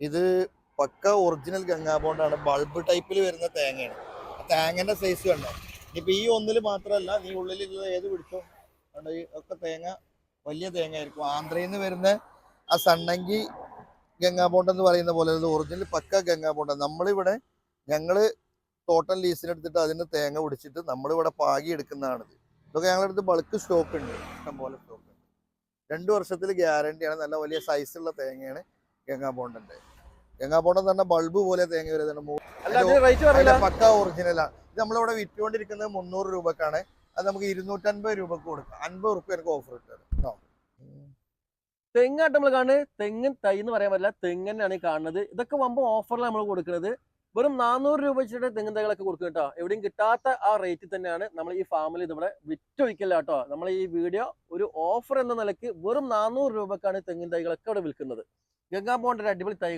ഇത് പക്ക ഒറിജിനൽ ഗംഗാ ബോണ്ടാണ് ബൾബ് ടൈപ്പിൽ വരുന്ന തേങ്ങയാണ്. തേങ്ങന്റെ സൈസ് കണ്ടോ? ഇപ്പം ഈ ഒന്നിൽ മാത്രമല്ല നീ ഉള്ളിൽ ഏത് പിടിച്ചോ? കണ്ടോ ഈ ഒക്കെ തേങ്ങ വലിയ തേങ്ങ ആയിരിക്കും ആന്ധ്രയിൽ നിന്ന് വരുന്ന ആ സണ്ണങ്കി ഗംഗാബോണ്ട് എന്ന് പറയുന്ന പോലെ ഒറിജിനൽ പക്ക ഗംഗാബോണ്ട. നമ്മളിവിടെ ഞങ്ങൾ ടോട്ടൽ ലീസിനെടുത്തിട്ട് അതിന് തേങ്ങ പിടിച്ചിട്ട് നമ്മളിവിടെ പാകി എടുക്കുന്നതാണിത്. ഇതൊക്കെ ഞങ്ങളുടെ അടുത്ത് ബൾക്ക് സ്റ്റോക്ക് ഉണ്ട്. ഇഷ്ടംപോലെ സ്റ്റോക്ക് ഉണ്ട്. രണ്ട് വർഷത്തിൽ ഗ്യാരണ്ടിയാണ് നല്ല വലിയ സൈസുള്ള തേങ്ങയാണ്. ഗംഗാബോണ്ടന്റെ എന്ന് പറഞ്ഞാൽ ബൾബ് പോലെ തേങ്ങ വരുന്നുണ്ട്. പക്ക ഒറിജിനലാണ് ഇത് നമ്മളിവിടെ വിറ്റുകൊണ്ടിരിക്കുന്നത് മുന്നൂറ് രൂപക്കാണ്. അത് നമുക്ക് ഇരുന്നൂറ്റൻപത് രൂപക്ക് കൊടുക്കാം. അൻപത് റുപ്യ എനിക്ക് ഓഫർ കിട്ടുന്നത് കേട്ടോ തെങ്ങായിട്ട് നമ്മൾ കാണുന്നത് തെങ്ങൻ തൈ എന്ന് പറയാൻ പറ്റില്ല. തെങ്ങനാണ് ഈ കാണുന്നത്. ഇതൊക്കെ വമ്പം ഓഫറിലാണ് നമ്മൾ കൊടുക്കുന്നത്. വെറും നാനൂറ് രൂപ വെച്ചിട്ട് തെങ്ങൻ തൈകളൊക്കെ കൊടുക്കും കേട്ടോ. എവിടെയും കിട്ടാത്ത ആ റേറ്റിൽ തന്നെയാണ് നമ്മൾ ഈ ഫാമിൽ നമ്മുടെ വിറ്റൊഴിക്കില്ല കേട്ടോ. നമ്മൾ ഈ വീഡിയോ ഒരു ഓഫർ എന്ന നിലയ്ക്ക് വെറും നാനൂറ് രൂപക്കാണ് തെങ്ങിൻ തൈകളൊക്കെ അവിടെ വിൽക്കുന്നത്. ഗംഗാ ബോണ്ടിന്റെ അടിപൊളി തൈകൾ